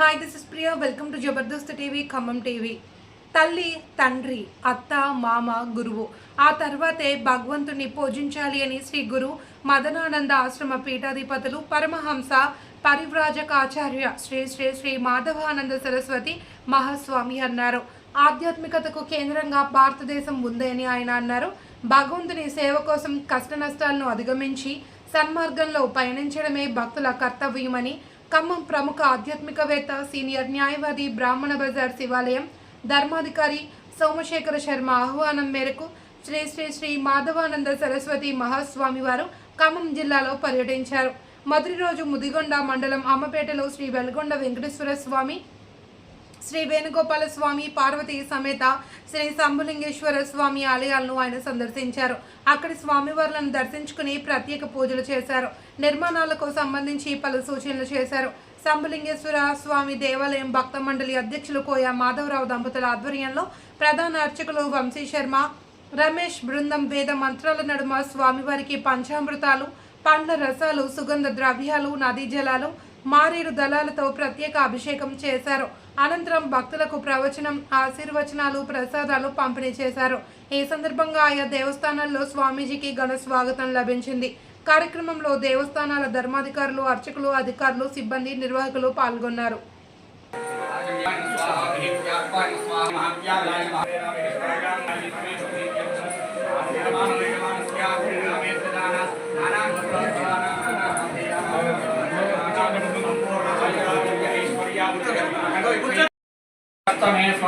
Hi this is Priya welcome to Jabardasth TV Khammam TV తల్లి తండ్రి అత్త మామ గురువు. ఆ తర్వాతే భగవంతుని పూజించాలి అని శ్రీ గురు మదనానంద ఆశ్రమ పీఠాధిపతులు పరమహంస పరివ్రాజకాచార్య శ్రీ శ్రీ శ్రీ మాధవానంద సరస్వతి మహాస్వామి అన్నారు. ఆధ్యాత్మికతకు కేంద్రంగా భారతదేశం ఉంది అని ఆయన అన్నారు. భగవంతుని సేవ కోసం కష్ట నష్టాలను అధిగమించి సన్మార్గంలో పయనించడమే భక్తుల కర్తవ్యమని ఖమ్మం ప్రముఖ ఆధ్యాత్మికవేత్త సీనియర్ న్యాయవాది బ్రాహ్మణ బజార్ శివాలయం ధర్మాధికారి సోమశేఖర శర్మ ఆహ్వానం మేరకు శ్రీ శ్రీ శ్రీ మాధవానంద సరస్వతి మహాస్వామి వారు ఖమ్మం జిల్లాలో పర్యటించారు. మొదటి రోజు ముదిగొండ మండలం అమ్మపేటలో శ్రీ వెల్గొండ వెంకటేశ్వర స్వామి శ్రీ వేణుగోపాల స్వామి పార్వతి సమేత శ్రీ శంభులింగేశ్వర స్వామి ఆలయాలను ఆయన సందర్శించారు. అక్కడి స్వామివార్లను దర్శించుకుని ప్రత్యేక పూజలు చేశారు. నిర్మాణాలకు సంబంధించి పలు సూచనలు చేశారు. శంభులింగేశ్వర స్వామి దేవాలయం భక్త మండలి అధ్యక్షులు కోయ మాధవరావు దంపతుల ఆధ్వర్యంలో ప్రధాన అర్చకులు వంశీ శర్మ రమేష్ బృందం వేద మంత్రాల నడుమ స్వామివారికి పంచామృతాలు పండ్ల రసాలు సుగంధ ద్రవ్యాలు నదీ జలాలు మారేడు దళాలతో ప్రత్యేక అభిషేకం చేశారు. అనంతరం భక్తులకు ప్రవచనం ఆశీర్వచనాలు ప్రసాదాలు పంపిణీ చేశారు. ఈ సందర్భంగా ఆయా దేవస్థానాల్లో స్వామీజీకి ఘన స్వాగతం లభించింది. కార్యక్రమంలో దేవస్థానాల ధర్మాధికారులు అర్చకులు అధికారులు సిబ్బంది నిర్వాహకులు పాల్గొన్నారు. హస్తమే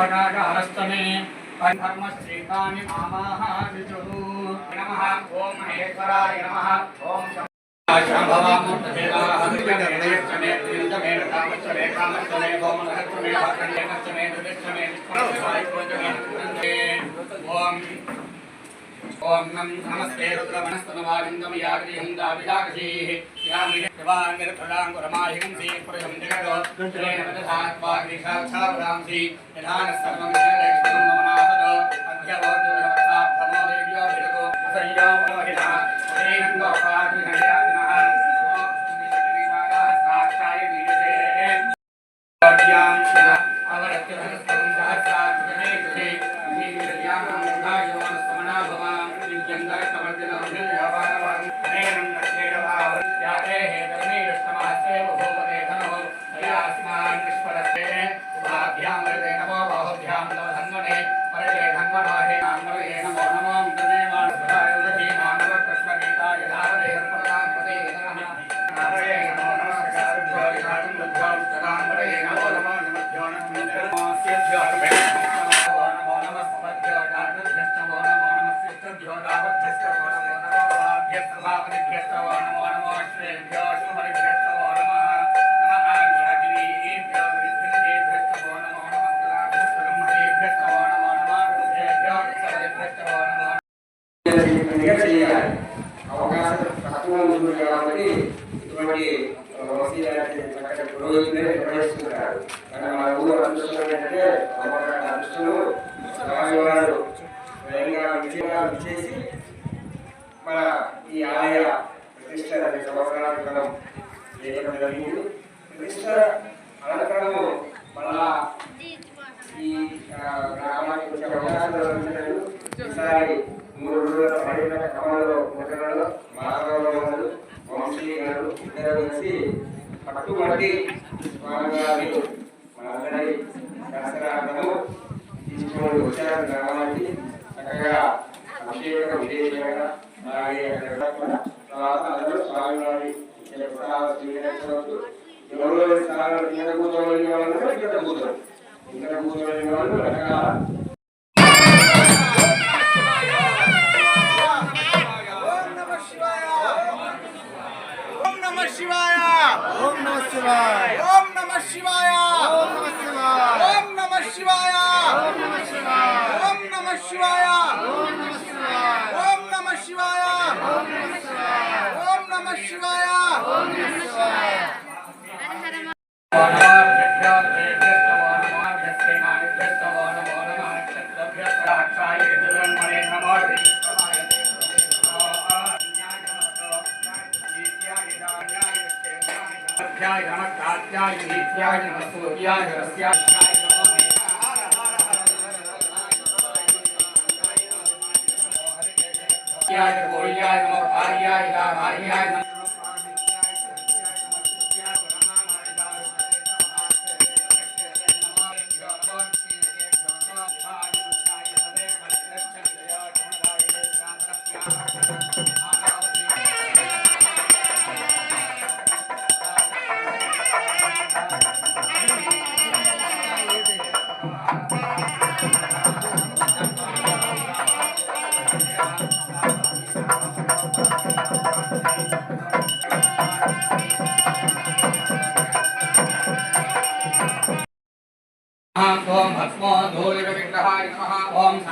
षोडाशहरस्तने धर्मश्रीकानि मामाः विदुः नमः ॐ महेश्वराय नमः ॐ भवामूर्तदेवाः ఓం నం నమస్తే రుద్రమణస్తనుమాలింగం యాగదిహందాభిలాకషీః యామిరవాంగిరఫలాంగురమాహిగంసీ పురుషం జగదోత్రేణాగ్రిషాక్షాభ్రాంసి నిధానస్తర్వం నమనాసదో అధ్యవోద్యోగమోదేవ్యోభిరగో సంయోమోహినః శ్రీరంగోపాకృష్ణయాత్మనః సాక్షాయ వీయతే. అవరత్యభరస్తం చేయాలి అవకాశం తక్కువ ఉంటుంది కాబట్టి ఇటువంటి పురోహితులే నిర్వహిస్తుంటారు కానీ మన ఊరు అదృష్టం ఏంటంటే విజయంగా విచ్చేసి మన పడిన క్రమంలో ముద్రలో మాధవరావు వంశీ గారు ఇద్దరు కలిసి పట్టుబట్టి స్వామివారి మనందరి దసరాటము తీసుకొని వచ్చారు. గ్రామానికి చక్కగా అభిషేక విదేశంగా అలాగే అక్కడ కూడా తర్వాత అందరూ స్వామివారి స్వీకరించవచ్చు స్థానాలు కింద వాళ్ళు ఇక్కడ కూతురు. ఇక్కడ కూతురు వాళ్ళు రకరకాల శివాయ ఓం నమ శివాయ ఓం నమ శివాయ ఓం నమ శివాయ ఓం నమ శివాయ ఓం నమ శివాయ ఓం నమ శివాయ ఓం నమ శివాయ ఓం నమ శివాయ ఓం నమ శివాయ ఓం నమ శివాయ నమః సత్యాయ सूर्याय नमः कात्याय नीत्याय नमः सूर्याय रस्याय नमः गौर्याय नमः भार्याय नमः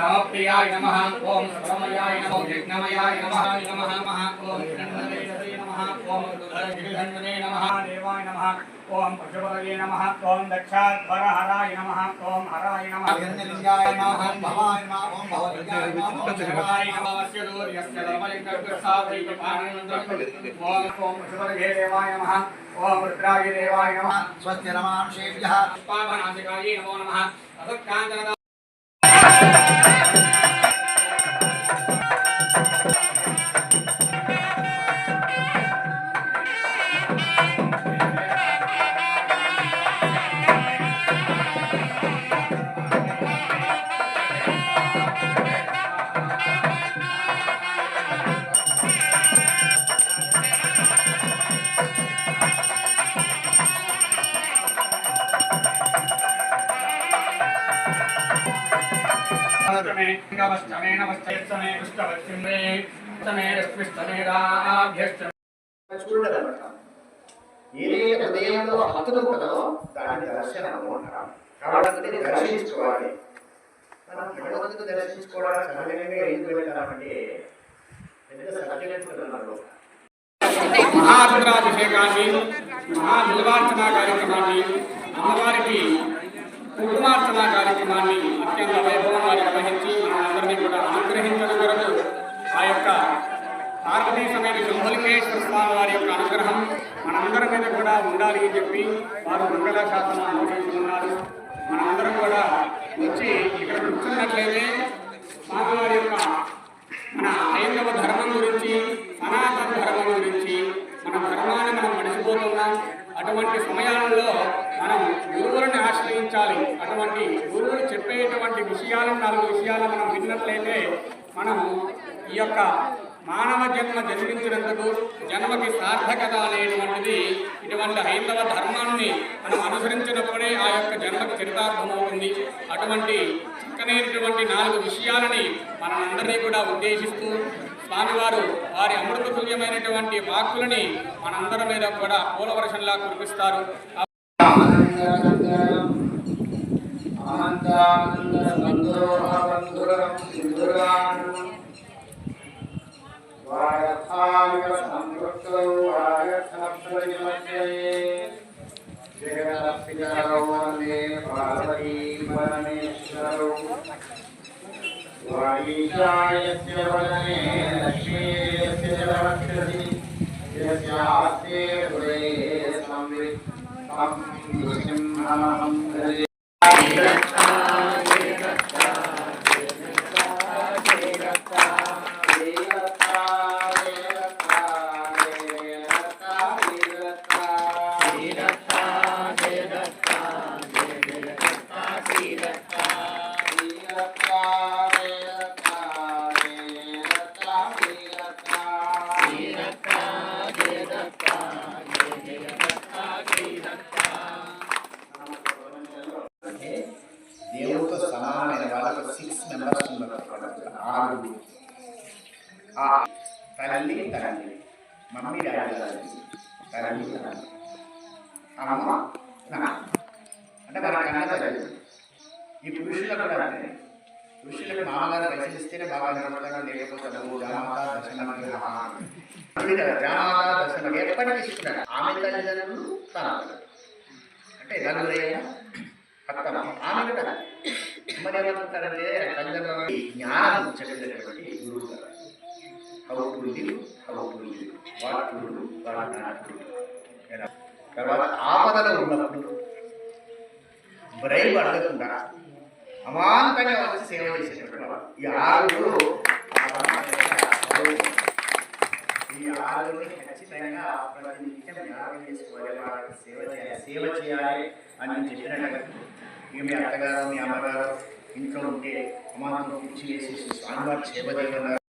ఓం సామప్రియాయ నమః ఓం సర్వమయాయ నమః యజ్ఞమయాయ నమః నమః నమః ఓం హిరణ్యవేదసే నమః ఓం రుద్రగిరిధన్వనే నమః దేవాయ నమః ఓం పశుపతయే నమః ఓం దక్షాధ్వరహరాయ నమః ఓం హరాయ నమః హిరణ్యలింగాయ నమః భవాయ నమః ఓం భవలింగాయ నమః ఓం శివాయ నమః వస్య దూర్యస్య ధర్మలింగస్సావైకపాణినందం ఓం ఓం పశుపతయే దేవాయ నమః ఓం రుద్రాయ దేవాయ నమః స్వస్తి నమాంశేభ్యः పాపనాశికాయే రాభ్యష్టమే చూడదన్నమాట ఏ హృదయంలో హతులు కదో దాని దర్శనము అంటాం కాబట్టి దర్శించుకోవాలి. మనం భగవంతుని దర్శించుకోవడానికి సహజంగా పెద్ద మహాబిల్వార్చన కార్యక్రమాన్ని అమ్మవారికి కుటుంబార్చన కార్యక్రమాన్ని అత్యంత వైభవంగా నిర్వహించి మనందరినీ కూడా అనుగ్రహించడం కొరకు ఆ యొక్క భారతదేశమైన సమేత స్వామి వారి యొక్క అనుగ్రహం మనందరి మీద కూడా ఉండాలి అని చెప్పి వారు మంగళ శాసనం ఆలోచించుకున్నారు మనందరం కూడా వచ్చి ఇక్కడ కూర్చున్నట్లయితే స్వామివారి యొక్క మన హైందవ ధర్మం గురించి సనాతన ధర్మం గురించి మన ధర్మాన్ని మనం మడిసిపోతున్నాం అటువంటి సమయాలలో మనం గురువులను ఉండాలి అటువంటి గురువులు చెప్పేటువంటి విషయాలను నాలుగు విషయాలు మనం విన్నట్లయితే మనం ఈ యొక్క మానవ జన్మ జన్మించినందుకు జన్మకి సార్థకత అనేటువంటిది ఇటువంటి హైందవ ధర్మాన్ని మనం అనుసరించినప్పుడే ఆ యొక్క జన్మకి చరితార్థమవుతుంది. అటువంటి చక్కనైనటువంటి నాలుగు విషయాలని మనందరినీ కూడా ఉద్దేశిస్తూ స్వామివారు వారి అమృత తుల్యమైనటువంటి వాక్కులని మనందరి మీద కూడా పూలవర్షంలా కురిపిస్తారు. వాగీశాయస్య వదనే లక్ష్మీయస్య జలవక్షసి యస్యాస్తే హృదయే సంవిత్ తం నృసింహమహం తల్లి తండ్రి మమ్మీ డాడీ తల్లి తండ్రి అమ్మ అంటే మన కన్నా తల్లి ఈ పురుషులకు కూడా అంతే పురుషులకు మామగారు దర్శిస్తేనే బాగా నిలబడతారు లేకపోతే నువ్వు దర్శనం జామాత దర్శనం ఎప్పటికీ ఇస్తున్నాడు ఆమె తల్లిదండ్రులు తన అంటే నలుగురైనా అత్తమ్మ. ఆమె కూడా మరి ఏమంటారంటే తల్లిదండ్రులు. జ్ఞానం చెప్పేటటువంటి గురువు గారు. How to live how to live what to do what not to ఎలా? తర్వాత ఆపదలో ఉన్నప్పుడు బ్రైబ్ అడగకుండా అమాంతంగా వచ్చి సేవ చేసేటప్పుడు ఈ ఆరుగురు ఈ ఆరుగురిని ఖచ్చితంగా ప్రతి జ్ఞాపకం చేసుకోవాలి. వాళ్ళకి సేవ చేయాలి. సేవ చేయాలి అని నేను చెప్పినట్టుగా ఇక మీ అత్తగారు మీ అమ్మగారు ఇంట్లో ఉంటే అమాంతం పిచ్చి చేసేసి స్వామివారు సేవ చేయమన్నారు.